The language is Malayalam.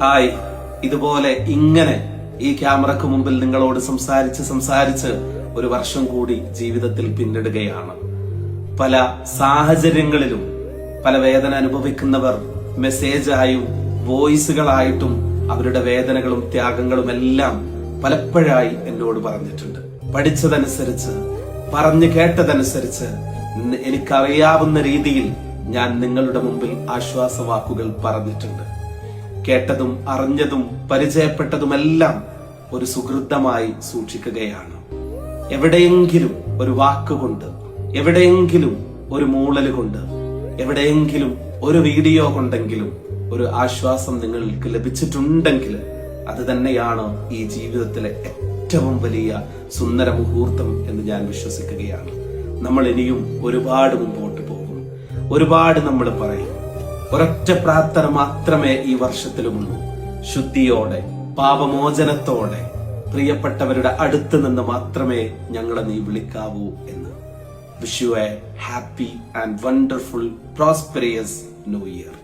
ഹായ് ഇതുപോലെ ഇങ്ങനെ ഈ ക്യാമറക്ക് മുമ്പിൽ നിങ്ങളോട് സംസാരിച്ച് സംസാരിച്ച് ഒരു വർഷം കൂടി ജീവിതത്തിൽ പിന്നിടുകയാണ്. പല സാഹചര്യങ്ങളിലും പല വേദന അനുഭവിക്കുന്നവർ മെസ്സേജായും വോയിസുകളായിട്ടും അവരുടെ വേദനകളും ത്യാഗങ്ങളും എല്ലാം പലപ്പോഴായി എന്നോട് പറഞ്ഞിട്ടുണ്ട്. പഠിച്ചതനുസരിച്ച് പറഞ്ഞു കേട്ടതനുസരിച്ച് എനിക്കറിയാവുന്ന രീതിയിൽ ഞാൻ നിങ്ങളുടെ മുമ്പിൽ ആശ്വാസവാക്കുകൾ പറഞ്ഞിട്ടുണ്ട്. കേട്ടതും അറിഞ്ഞതും പരിചയപ്പെട്ടതുമെല്ലാം ഒരു സുഹൃത്തമായി സൂക്ഷിക്കുകയാണ്. എവിടെയെങ്കിലും ഒരു വാക്കുകൊണ്ട് എവിടെയെങ്കിലും ഒരു മൂളൽ കൊണ്ട് എവിടെയെങ്കിലും ഒരു വീഡിയോ കൊണ്ടെങ്കിലും ഒരു ആശ്വാസം നിങ്ങൾക്ക് ലഭിച്ചിട്ടുണ്ടെങ്കിൽ അത് തന്നെയാണ് ഈ ജീവിതത്തിലെ ഏറ്റവും വലിയ സുന്ദര മുഹൂർത്തം എന്ന് ഞാൻ വിശ്വസിക്കുകയാണ്. നമ്മൾ ഇനിയും ഒരുപാട് മുമ്പോട്ട് പോകും. ഒരുപാട് നമ്മൾ പറയും. ഒരൊറ്റ പ്രാർത്ഥന മാത്രമേ ഈ വർഷത്തിലുമുള്ളൂ ശുദ്ധിയോടെ പാപമോചനത്തോടെ പ്രിയപ്പെട്ടവരുടെ അടുത്ത് നിന്ന് മാത്രമേ ഞങ്ങളെ നീ വിളിക്കാവൂ എന്ന്. Wish you a happy and wonderful prosperous new year